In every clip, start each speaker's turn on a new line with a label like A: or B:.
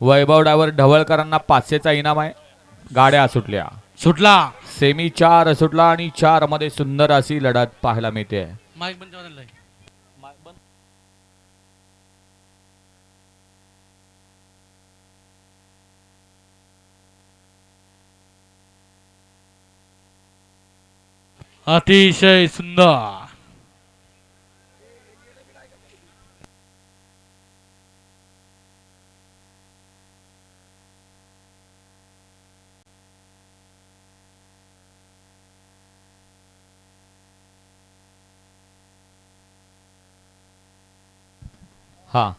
A: वैभव driver ढवळकरांना पाचशेचा इनाम आहे. गाड्या सुटल्या.
B: सुटला.
A: सेमी चार सुटला आणि चारमध्ये सुंदर अशी लढत पाहायला मिळते.
B: माईक बंद करायला लाव. अतिशय सुंदर.
A: हा.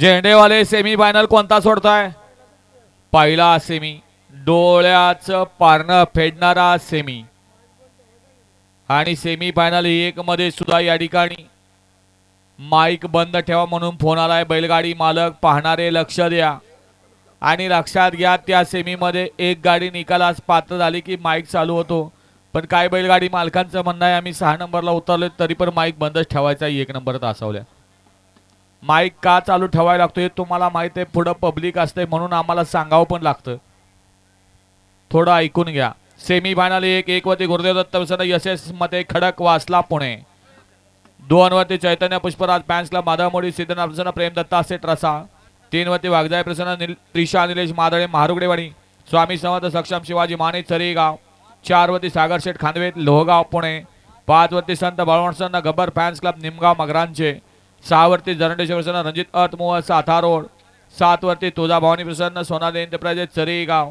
A: झेंडेवाले सेमी फायनल कोणता सोडताय? पहिला सेमी डोळ्याचं पारणं फेडणारा सेमी आणि सेमी फायनल एक मध्ये सुद्धा या ठिकाणी माईक बंद ठेवा म्हणून फोन आलाय. बैलगाडी मालक पाहणारे लक्ष द्या. आणि लक्षात घ्या त्या सेमीमध्ये एक गाडी निकालास पात्र झाली की माईक चालू होतो. पण काय बैलगाडी मालकांचं म्हणणं आहे आम्ही सहा नंबरला उतरलो तरी पण माईक बंदच ठेवायचा आहे एक नंबर तासवल्या. माईक का चालू ठेवायला लागतो हे तुम्हाला माहीत आहे पुढं पब्लिक असते म्हणून आम्हाला सांगावं पण लागतं. थोडं ऐकून घ्या. सेमी फायनल एक एक वरती गुरुदेव दत्त प्रसन्न यशसमध्ये खडक वासला पुणे. दोन वरती चैतन्य पुष्पराज पॅन्स क्लब माधव मोडी सिद्धनाथ प्रसन्न प्रेम दत्ता सेट रसा तीन वरती वाघजाय प्रसन्न निल त्रिशा निलेश मादळे महारुगडेवाडी. स्वामी समर्थ सक्षम शिवाजी माने चरेगाव चार वरती सागर शेठ खांदवे लोहगाव पुणे. पाच वरती संत बळवंत गब्बर फॅन्स क्लब निमगाव मगरांचे. सहावरती जरंडेश्वर प्रसन्न रणजित अर्थमोह मोह सातवरती तुळजाभवानी प्रसन्न सोनाली एंटरप्राइजेस चरेगाव